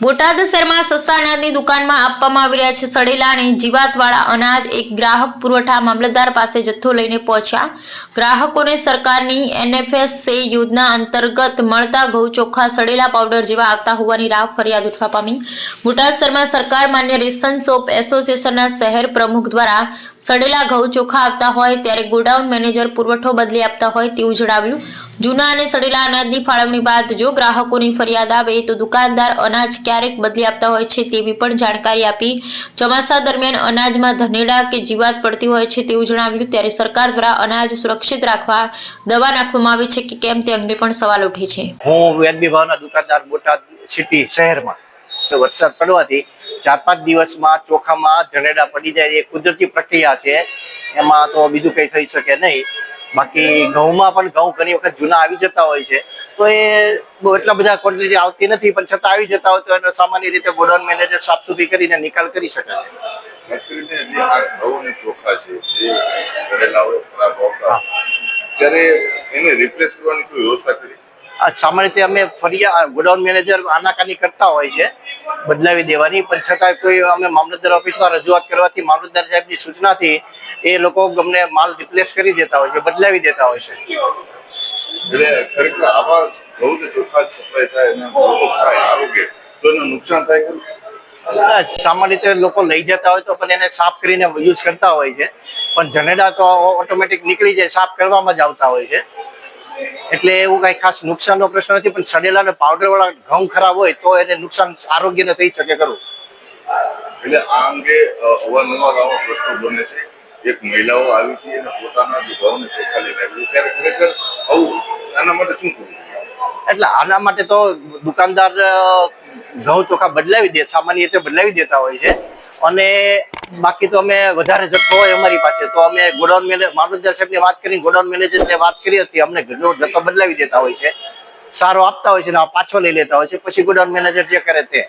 બોટાદ શહેરમાં સસ્તા અનાજની દુકાનમાં આપવામાં આવી રહ્યા છે સડેલા અને જીવાતવાળા અનાજ એક ગ્રાહક પુરવઠા મામલતદાર પાસે જથ્થો લઈને પહોંચ્યા. ગ્રાહકોને સરકારની એનએફએસએ યોજના અંતર્ગત મળતા ઘઉં ચોખ્ખા સડેલા પાવડર જેવા આવતા હોવાની રાહ ફરિયાદ ઉઠવા પામી. બોટાદ શહેરમાં સરકાર માન્ય રેશન શોપ એસોસિએશનના શહેર પ્રમુખ દ્વારા સડેલા ઘઉં ચોખ્ખા આવતા હોય ત્યારે ગોડાઉન મેનેજર પુરવઠો બદલી આપતા હોય તેવું જણાવ્યું. જૂના અને સડેલા અનાજની ફાળવણી બાદ જો ગ્રાહકોની ફરિયાદ આવે તો દુકાનદાર અનાજ ક્યારેક બદલી આપતા હોય છે તેવી પણ જાણકારી આપી ચોમાસા દરમિયાન અનાજમાં ધનેડા કે જીવાત પડતી હોય છે તેવું જણાવ્યું. ત્યારે સરકાર દ્વારા અનાજ સુરક્ષિત રાખવા દવા નાખવામાં આવી છે કે કેમ તે અંગે પણ સવાલ ઉઠે છે. હું વ્યાજબી ભાવના દુકાનદાર બોટાદ સિટી શહેરમાં. વરસાદ પડવાથી ચાર પાંચ દિવસમાં ચોખામાં જનેડા પડી જાય એ કુદરતી પ્રક્રિયા છે. એમાં તો બીજું કંઈ થઈ શકે નહીં. બાકી ઘઉંમાં પણ ઘઉં ઘણી વખત જૂના આવી જતા હોય છે. તો એ એટલા બધા ક્વોન્ટિટી આવતી નથી પણ છતાં આવી જતા હોય તો એનો સામાન્ય રીતે ગોડાઉન મેનેજર સાફ સુથરી કરીને નિકાલ કરી શકે છે. ખાસ કરીને આ ઘઉં ને ચોખા છે જે સડેલા હોય ખરાબ આવતા ત્યારે એને રિપ્લેસ કરવાની કોઈ વ્યવસ્થા કરી? આ સામાન્ય રીતે અમે ફરિયાદ ગોડાઉન મેનેજર આનાકાની કરતા હોય છે. બદલાવી દેવાની. પણ છતાં કોઈ અમે મામલતદાર ઓફિસમાં રજૂઆત કરવાથી મામલતદાર સાહેબની સૂચનાથી એ લોકો અમને માલ રિપ્લેસ કરી દેતા હોય છે બદલાવી દેતા હોય છે. એટલે ખરેખર આવા ઘઉં ચોખા સપ્લાય થાય અને લોકો આરોગ્ય તો એનું નુકસાન થાય સામાન્ય રીતે લોકો લઈ જતા હોય તો પણ એને સાફ કરીને યુઝ કરતા હોય છે. પણ જનેડા તો ઓટોમેટિક નીકળી જાય સાફ કરવામાં જ આવતા હોય છે. એટલે એવું કઈ ખાસ નુકસાનનો પ્રશ્ન નથી પણ સડેલા અને પાવડર વાળા ઘઉં ખરાબ હોય તો એને નુકસાન આરોગ્યને થઈ શકે ખરું. એટલે આ અંગે અવારનવાર આવા પ્રશ્નો બને છે. એક મહિલાઓ આવી હતી અને પોતાના જે ઘઉં ને ચોખા લઈને આવી ત્યારે ખરેખર આવું આના માટે શું કરવું? એટલે આના માટે તો દુકાનદાર ઘઉં ચોખા બદલાવી દે, સામાન્ય રીતે બદલાવી દેતા હોય છે. અને બાકી તો અમે વધારે જથ્થો હોય અમારી પાસે. તો અમે ગોડાઉન મેનેજર મામલતદાર સાહેબની વાત કરીને ગોડાઉન મેનેજરને વાત કરી હતી. અમને ઘરનો જથ્થો બદલાવી દેતા હોય છે. સારો આપતા હોય છે ને પાછો લઈ લેતા હોય છે. પછી ગોડાઉન મેનેજર જે કરે તે.